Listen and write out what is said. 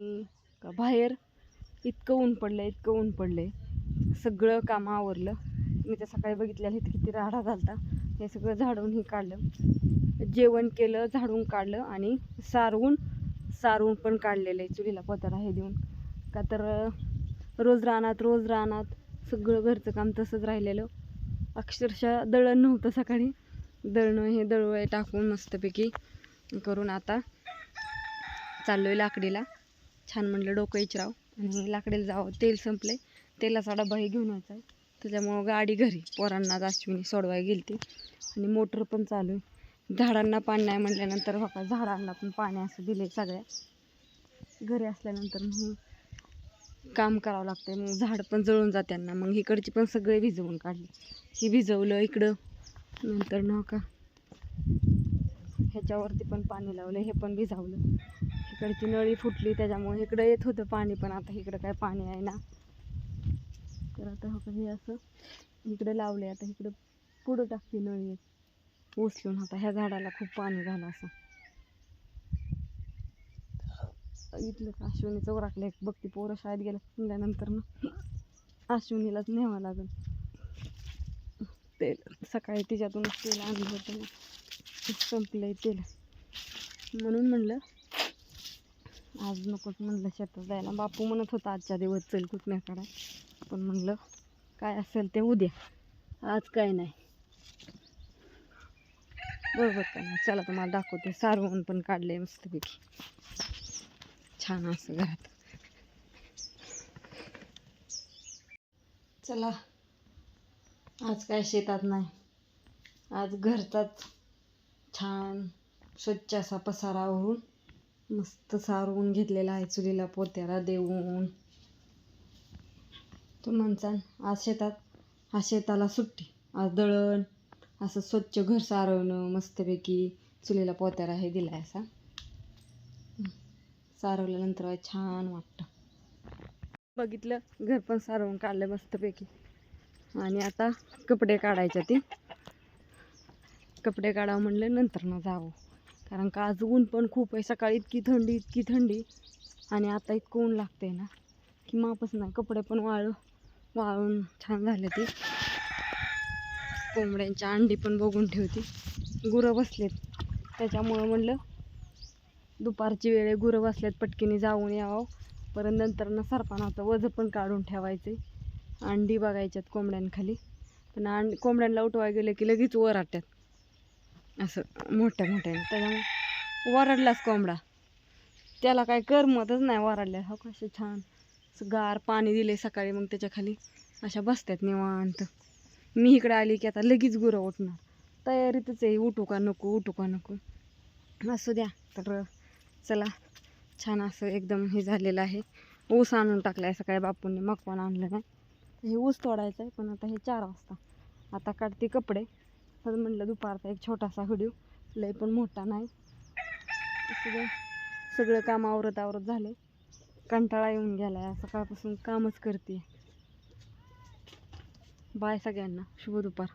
का बाहेर इतकं ऊन पडलंय इतकं ऊन पडलंय. सगळं काम आवरलं. मी तर सकाळी बघितलेलं इथं किती राडा झालता. हे सगळं झाडून हे काढलं. जेवण केलं झाडून काढलं आणि सारवून सारवून पण काढलेलं आहे चुलीला पतरा हे देऊन. का तर रोज रानात रोज रानात सगळं घरचं काम तसंच राहिलेलं. अक्षरशः दळण नव्हतं सकाळी. दळणं हे दळवं टाकून मस्तपैकी करून आता चाललो आहे लाकडीला. छान म्हणलं डोकं इचराव. आणि लाकडीला जावं तेल संपलं आहे तेलाचा डबाही घेऊन यायचा आहे. त्याच्यामुळं गाडी घरी पोरांना अश्विनी सोडवायला सोडवाय गेलती. आणि मोटर पण चालू आहे. झाडांना पाणी नाही म्हटल्यानंतर बघा झाडांना पण पाणी असं दिले सगळ्या. घरी असल्यानंतर मग काम करावं लागते मग झाड पण जळून जात्यांना मग इकडची पण सगळे भिजवून काढली. ही भिजवलं इकडं. नंतर नका. का ह्याच्यावरती पण पाणी लावलं हे पण भिजावलं. तिकडची नळी फुटली त्याच्यामुळे इकडं येत होतं पाणी पण आता इकडं काय पाणी आहे ना. तर आता हो हे असं इकडं लावले आता इकडं पुढं टाकते नळी. उचलून आता ह्या झाडाला खूप पाणी झालं असं. इथलं का अश्विनी चौराकलं एक बघती पोरं शाळेत गेलं म्हणल्यानंतर ना अश्विनीलाच न्यावं लागेल. तेल सकाळी तिच्यातूनच तेल आणलं होतं संपलं संपलंय तेल. म्हणून म्हणलं आज नकोच म्हणलं शेतात जायला. बापू म्हणत होता आजच्या दिवस चल कुठण्या काढाय पण म्हणलं काय असेल ते उद्या. आज काय नाही. बरोबर काय नाही? चला तुम्हाला दाखवते. सारवून पण काढले मस्तपैकी. छान असं घरात. चला. आज काय शेतात नाही. आज घरचाच छान स्वच्छ असा पसारा होऊन मस्त सारवून घेतलेला आहे चुलीला पोत्याला देऊन. तो म्हणसान आज शेतात आज शेताला सुट्टी आज दळण असं स्वच्छ घर सारवणं मस्तपैकी चुलीला पोत्याला हे दिला आहे असा. सारवल्यानंतर छान वाटतं. बघितलं घर पण सारवून काढलं मस्तपैकी. आणि आता कपडे काढायच्या ते. कपडे काढावं म्हणलं नंतर ना जावं. कारण का आज ऊन पण खूप आहे. सकाळी इतकी थंडी इतकी थंडी. आणि आता इतकं ऊन लागतंय ना की मापच नाही. कपडे पण वाळू वाळून छान झाले ते. कोंबड्यांच्या अंडी पण बघून ठेवते. गुरं बसलेत. त्याच्यामुळं म्हणलं दुपारची वेळ गुरं बसल्यात पटकीने जाऊन यावं. परत नंतर ना सरपणाचं वजं पण काढून ठेवायचे अंडी बघायच्यात कोंबड्यांखाली. पण अंड कोंबड्यांना उठवाय गेलं की लगेच वर आट्यात असं मोठ्या मोठ्याने त्याच्यामुळे वरडलाच कोंबडा. त्याला काय करमतच नाही वरडल्या. हो कसे छान. गार पाणी दिले सकाळी मग त्याच्याखाली. अशा बसतात निवांत. मी इकडे आली की आता लगेच गुरं उठणार. तयारीतच आहे. उठू का नको उठू का नको. असू द्या. तर चला छान असं एकदम हे झालेलं आहे. ऊस आणून टाकला आहे सकाळी बापूंनी. मकवान आणलं नाही. हे ऊस तोडायचं आहे पण आता हे चार वाजता. आता काढते कपडे. तर म्हटलं दुपारचा एक छोटासा व्हिडिओ. लय पण मोठा नाही. सगळं सगळं काम आवरत आवरत झाले कंटाळा येऊन गेला आहे सकाळपासून कामच करते बाय सगळ्यांना. शुभ दुपार.